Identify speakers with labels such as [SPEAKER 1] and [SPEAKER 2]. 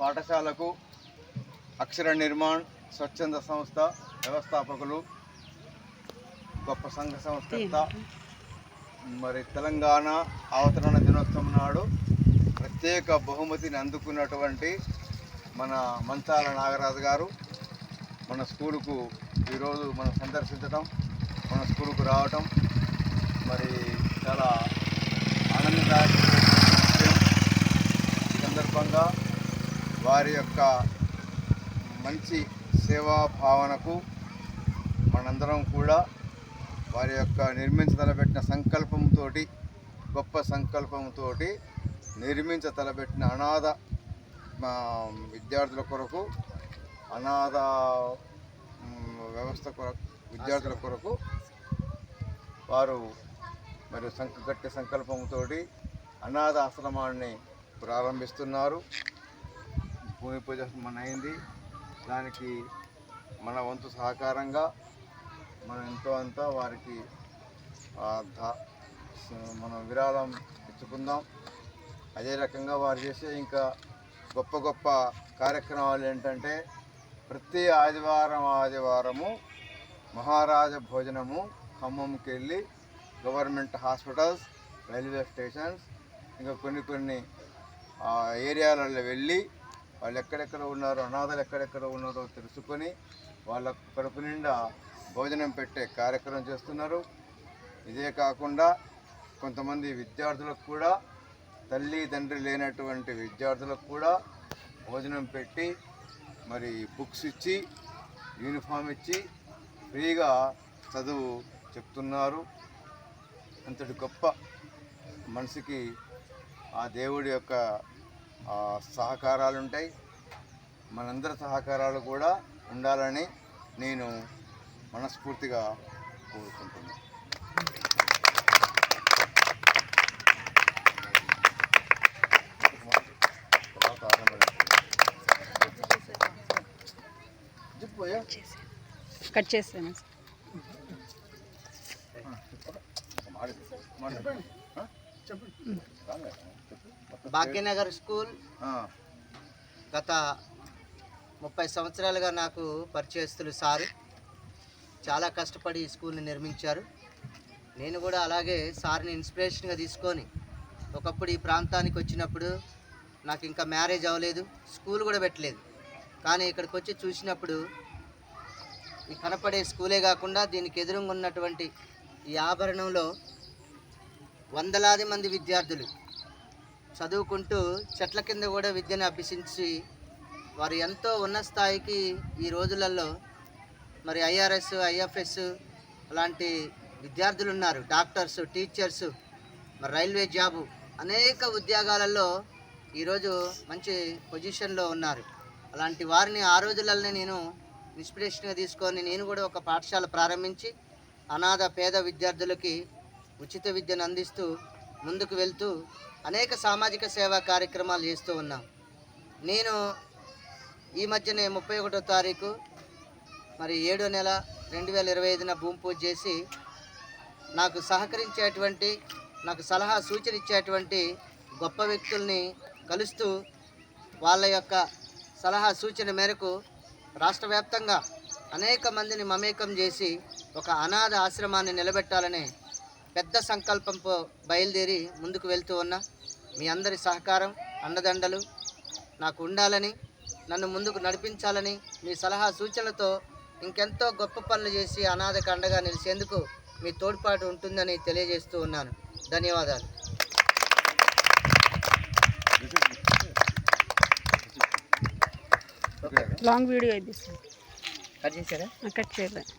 [SPEAKER 1] పాఠశాలకు అక్షర నిర్మాణ్ స్వచ్ఛంద సంస్థ వ్యవస్థాపకులు గొప్ప సంఘ సంస్థ. మరి తెలంగాణ అవతరణ దినోత్సవం నాడు ప్రత్యేక బహుమతిని అందుకున్నటువంటి మన మంచాల నాగరాజు గారు మన స్కూలుకు ఈరోజు మనం సందర్శించడం మన స్కూలుకు రావటం మరి చాలా ఆనందదాయకమైన సందర్భంగా వారి యొక్క మంచి సేవా భావనకు మనందరం కూడా వారి యొక్క నిర్మించ తలపెట్టిన సంకల్పంతో గొప్ప సంకల్పంతో నిర్మించ తలపెట్టిన అనాథ మా విద్యార్థుల కొరకు అనాథ వ్యవస్థ కొరకు విద్యార్థుల కొరకు వారు మరి సంక గట్టి సంకల్పంతో అనాథ ఆశ్రమాన్ని ప్రారంభిస్తున్నారు. భూమి పూజ మన అయింది దానికి మన వంతు సహకారంగా మనం ఎంతో అంతా వారికి మనం విరాళం ఇచ్చుకుందాం. అదే రకంగా వారు చేసే ఇంకా గొప్ప గొప్ప కార్యక్రమాలు ఏంటంటే ప్రతి ఆదివారం ఆదివారము మహారాజ భోజనము ఖమ్మంకి వెళ్ళి గవర్నమెంట్ హాస్పిటల్స్ రైల్వే స్టేషన్స్ ఇంకా కొన్ని కొన్ని ఏరియాలలో వెళ్ళి వాళ్ళు ఎక్కడెక్కడ ఉన్నారో అనాథలు ఎక్కడెక్కడ ఉన్నారో తెలుసుకొని వాళ్ళ కడుపు నిండా భోజనం పెట్టే కార్యక్రమం చేస్తున్నారు. ఇదే కాకుండా కొంతమంది విద్యార్థులకు కూడా తల్లి తండ్రి లేనటువంటి విద్యార్థులకు కూడా భోజనం పెట్టి మరి బుక్స్ ఇచ్చి యూనిఫామ్ ఇచ్చి ఫ్రీగా చదువు చెప్తున్నారు. అంతటి గొప్ప మనసుకి ఆ దేవుడి యొక్క సహకారాలు ఉంటాయి మనందరి సహకారాలు కూడా ఉండాలని నేను మనస్ఫూర్తిగా కోరుకుంటున్నాను
[SPEAKER 2] కట్ చేస్తాను.
[SPEAKER 3] భాగ్యనగర్ స్కూల్. గత ముప్పై సంవత్సరాలుగా నాకు పరిచయస్తులు సారు. చాలా కష్టపడి ఈ స్కూల్ని నిర్మించారు. నేను కూడా అలాగే సార్ని ఇన్స్పిరేషన్గా తీసుకొని ఒకప్పుడు ఈ ప్రాంతానికి వచ్చినప్పుడు నాకు ఇంకా మ్యారేజ్ అవ్వలేదు స్కూల్ కూడా పెట్టలేదు. కానీ ఇక్కడికి వచ్చి చూసినప్పుడు ఈ కనపడే స్కూలే కాకుండా దీనికి ఎదురుగా ఉన్నటువంటి ఈ ఆభరణంలో వందలాది మంది విద్యార్థులు చదువుకుంటూ చెట్ల కింద కూడా విద్యను అభ్యసించి వారు ఎంతో ఉన్న స్థాయికి ఈ రోజులలో మరి ఐఆర్ఎస్ ఐఎఫ్ఎస్ అలాంటి విద్యార్థులు ఉన్నారు. డాక్టర్స్ టీచర్స్ మరి రైల్వే జాబు అనేక ఉద్యోగాలలో ఈరోజు మంచి పొజిషన్లో ఉన్నారు. అలాంటి వారిని ఆ రోజులలోనే నేను ఇన్స్పిరేషన్గా తీసుకొని నేను కూడా ఒక పాఠశాల ప్రారంభించి అనాథ పేద విద్యార్థులకి ఉచిత విద్యను అందిస్తూ ముందుకు వెళ్తూ అనేక సామాజిక సేవా కార్యక్రమాలు చేస్తూ ఉన్నాం. నేను ఈ మధ్యనే ముప్పై ఒకటో తారీఖు మరి ఏడో నెల రెండు వేల ఇరవై ఐదున భూమి పూజ చేసి నాకు సహకరించేటువంటి నాకు సలహా సూచన ఇచ్చేటువంటి గొప్ప వ్యక్తుల్ని కలుస్తూ వాళ్ళ యొక్క సలహా సూచన మేరకు రాష్ట్ర వ్యాప్తంగా అనేక మందిని మమేకం చేసి ఒక అనాథ ఆశ్రమాన్ని నిలబెట్టాలనే పెద్ద సంకల్పంతో బయలుదేరి ముందుకు వెళ్తూ ఉన్నా మీ అందరి సహకారం అండదండలు నాకు ఉండాలని నన్ను ముందుకు నడిపించాలని మీ సలహా సూచనలతో ఇంకెంతో గొప్ప పనులు చేసి అనాథకు అండగా నిలిచేందుకు మీ తోడ్పాటు ఉంటుందని తెలియజేస్తూ ఉన్నాను. ధన్యవాదాలు.
[SPEAKER 1] ఓకే
[SPEAKER 2] లాంగ్ వీడియో ఇది
[SPEAKER 3] కట్ చేశారా?
[SPEAKER 2] కట్ చేయలేదు